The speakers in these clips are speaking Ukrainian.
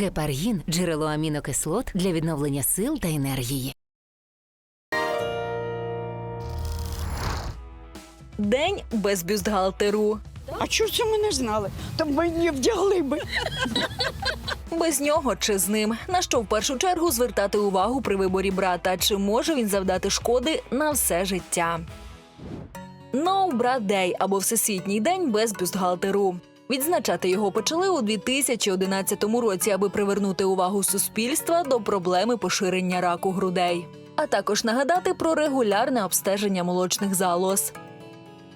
Гепаргін джерело амінокислот для відновлення сил та енергії. День без бюстгальтеру. А чого це ми не знали? Та ми не вдягли би. Без нього чи з ним. На що в першу чергу звертати увагу при виборі брата? Чи може він завдати шкоди на все життя? No Brat Day або Всесвітній день без бюстгальтеру. Відзначати його почали у 2011 році, аби привернути увагу суспільства до проблеми поширення раку грудей, а також нагадати про регулярне обстеження молочних залоз.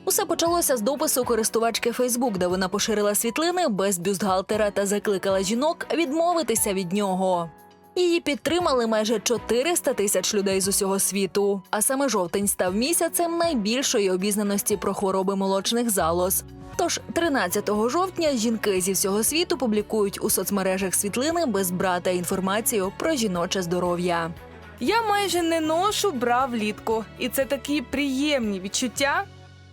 Усе почалося з допису користувачки Фейсбук, де вона поширила світлини без бюстгальтера та закликала жінок відмовитися від нього. Її підтримали майже 400 тисяч людей з усього світу. А саме жовтень став місяцем найбільшої обізнаності про хвороби молочних залоз. Тож 13 жовтня жінки зі всього світу публікують у соцмережах світлини без брата інформацію про жіноче здоров'я. Я майже не ношу бра влітку, і це такі приємні відчуття.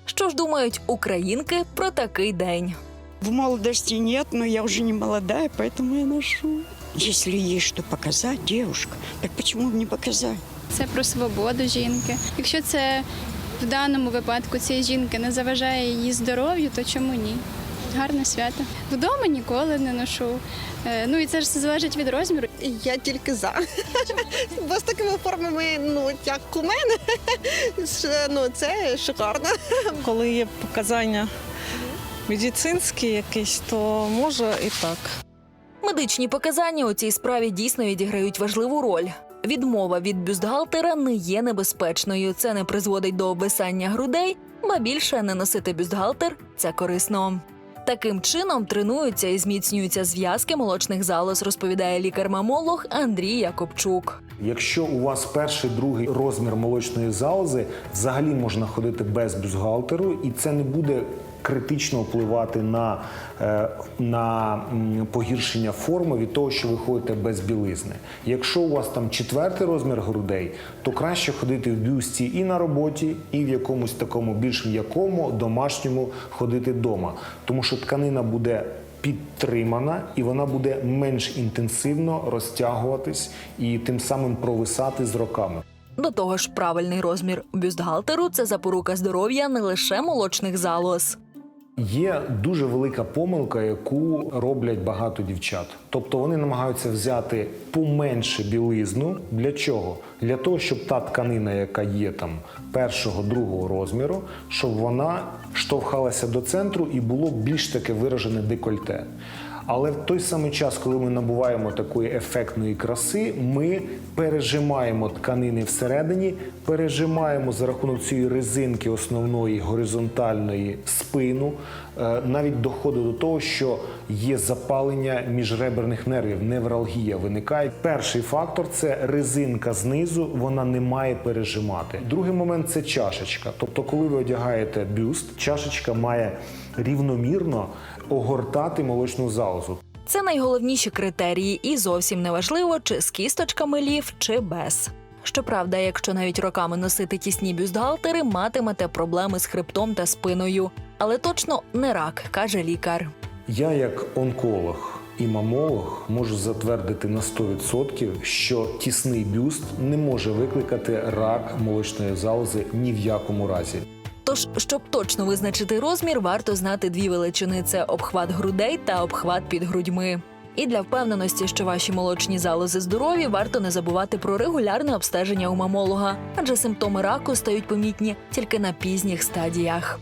Що ж думають українки про такий день? В молодости нет, но я уже не молодая, поэтому я ношу. Если есть что показать, девушка, так почему бы не показать? Це про свободу жінки. Якщо це в даному випадку цієї жінки не заважає її здоров'ю, то чому ні? Гарне свято. Вдома ніколи не ношу. Е, Ну і це ж все залежить від розміру. Я тільки за. Бо з такими формами, ну як у мене, ж, ну це шикарно. коли є показання медицинські якісь, то може і так. Медичні показання у цій справі дійсно відіграють важливу роль. Відмова від бюстгальтера не є небезпечною. Це не призводить до обвисання грудей, ба більше не носити бюстгальтер це корисно. Таким чином тренуються і зміцнюються зв'язки молочних залоз, розповідає лікар-мамолог Андрій Якобчук. Якщо у вас перший другий розмір молочної залози, взагалі можна ходити без бюстгальтеру, і це не буде критично впливати на, е, на погіршення форми від того, що ви ходите без білизни. Якщо у вас там четвертий розмір грудей, то краще ходити в бюсті і на роботі, і в якомусь такому більш м'якому домашньому ходити вдома, тому що тканина буде підтримана і вона буде менш інтенсивно розтягуватись і тим самим провисати з роками. До того ж, правильний розмір бюстгальтеру це запорука здоров'я не лише молочних залоз. Є дуже велика помилка, яку роблять багато дівчат. Тобто вони намагаються взяти поменше білизну. Для чого? Для того, щоб та тканина, яка є там першого, другого розміру, щоб вона штовхалася до центру і було більш таке виражене декольте. Але в той самий час, коли ми набуваємо такої ефектної краси, ми пережимаємо тканини всередині, пережимаємо за рахунок цієї резинки основної горизонтальної спину. Е, Навіть доходить до того, що є запалення міжреберних нервів, невралгія виникає. Перший фактор це резинка знизу, вона не має пережимати. Другий момент це чашечка. Тобто, коли ви одягаєте бюст, чашечка має рівномірно огортати молочну залозу. Це найголовніші критерії, і зовсім не важливо, чи з кісточками лів, чи без. Щоправда, якщо навіть роками носити тісні бюстгальтери, матимете проблеми з хребтом та спиною. Але точно не рак, каже лікар. Я, як онколог і мамолог, можу затвердити на 100%, що тісний бюст не може викликати рак молочної залози ні в якому разі. Тож, щоб точно визначити розмір, варто знати дві величини: це обхват грудей та обхват під грудьми. І для впевненості, що ваші молочні залози здорові, варто не забувати про регулярне обстеження у мамолога, адже симптоми раку стають помітні тільки на пізніх стадіях.